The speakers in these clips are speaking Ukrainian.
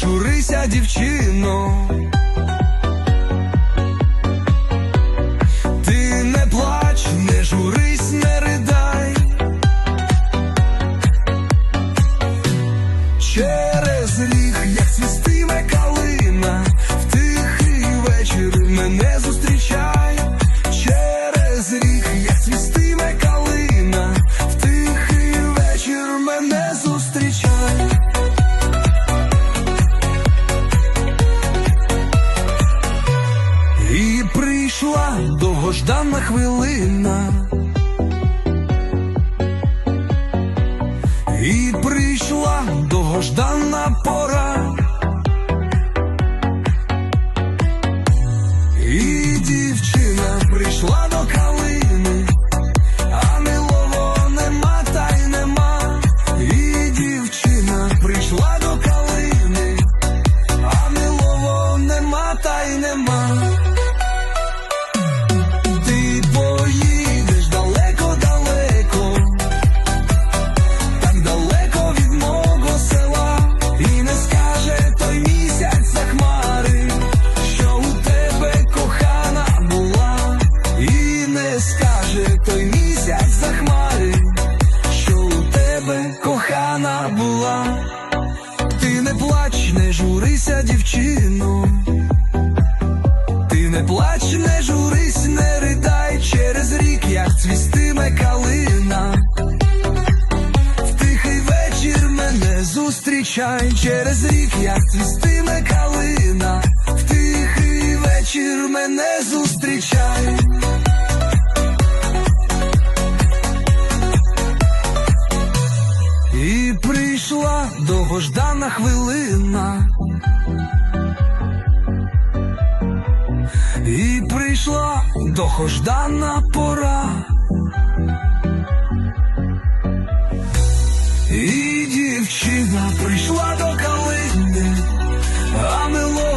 журися, дівчино. Ти не плач, не журись, не ридай. Через ріг, як свістиме прийшла довгождана хвилина. І прийшла довгождана пора. Довгождана хвилина. І прийшла довгождана пора. І дівчина прийшла до калини, а милого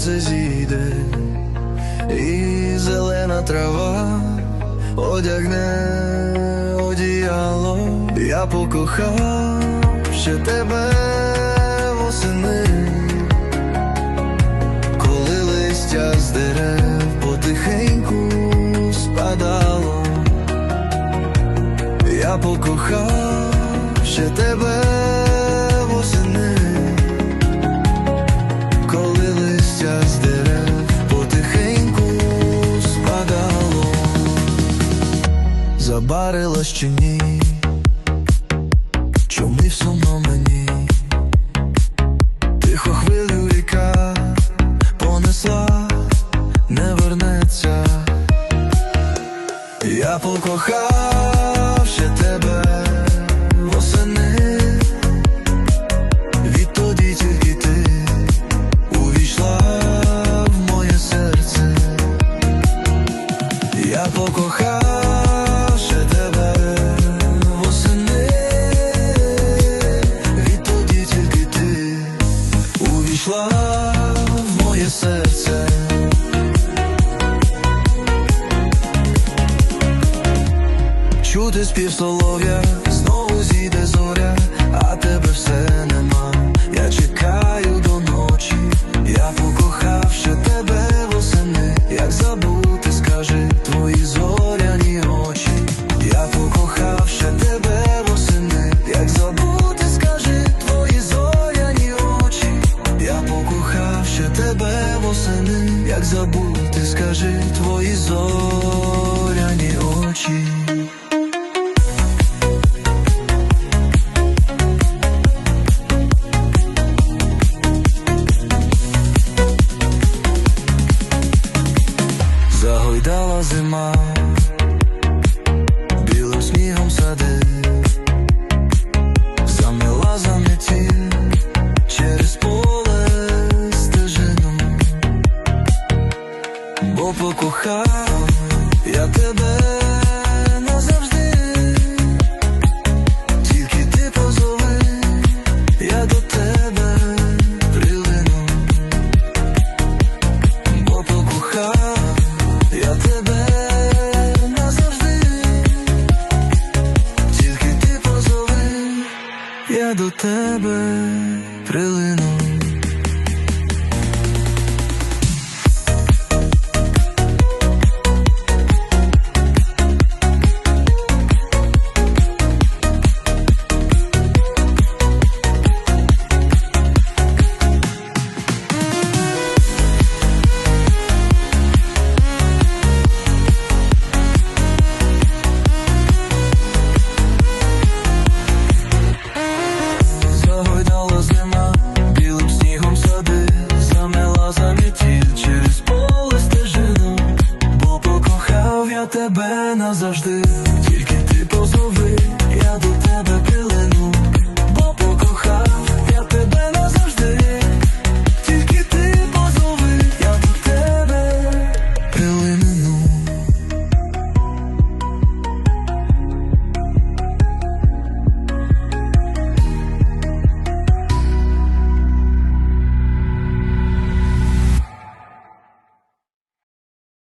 сонце зійде, і зелена трава одягне одіяло. Я покохав ще тебе восени, забарилась чи ні, чому сумно мені, тихо хвилю ріка понесла, не вернеться. Я покохав ще тебе спів солов'я, знову зійде зоря, а тебе все нема. Я чекаю до ночі, я покохавши тебе восени, як забути, скажи твої зоряні очі, я покохавши тебе восени, як забути, скажи твої зоряні очі, я покохавши тебе восени, як забути, скажи твої зоряні очі. Гойдала зима, білим снігом сади, замила заметі через поле стежину, бо покохав я тебе. тебе назавжди.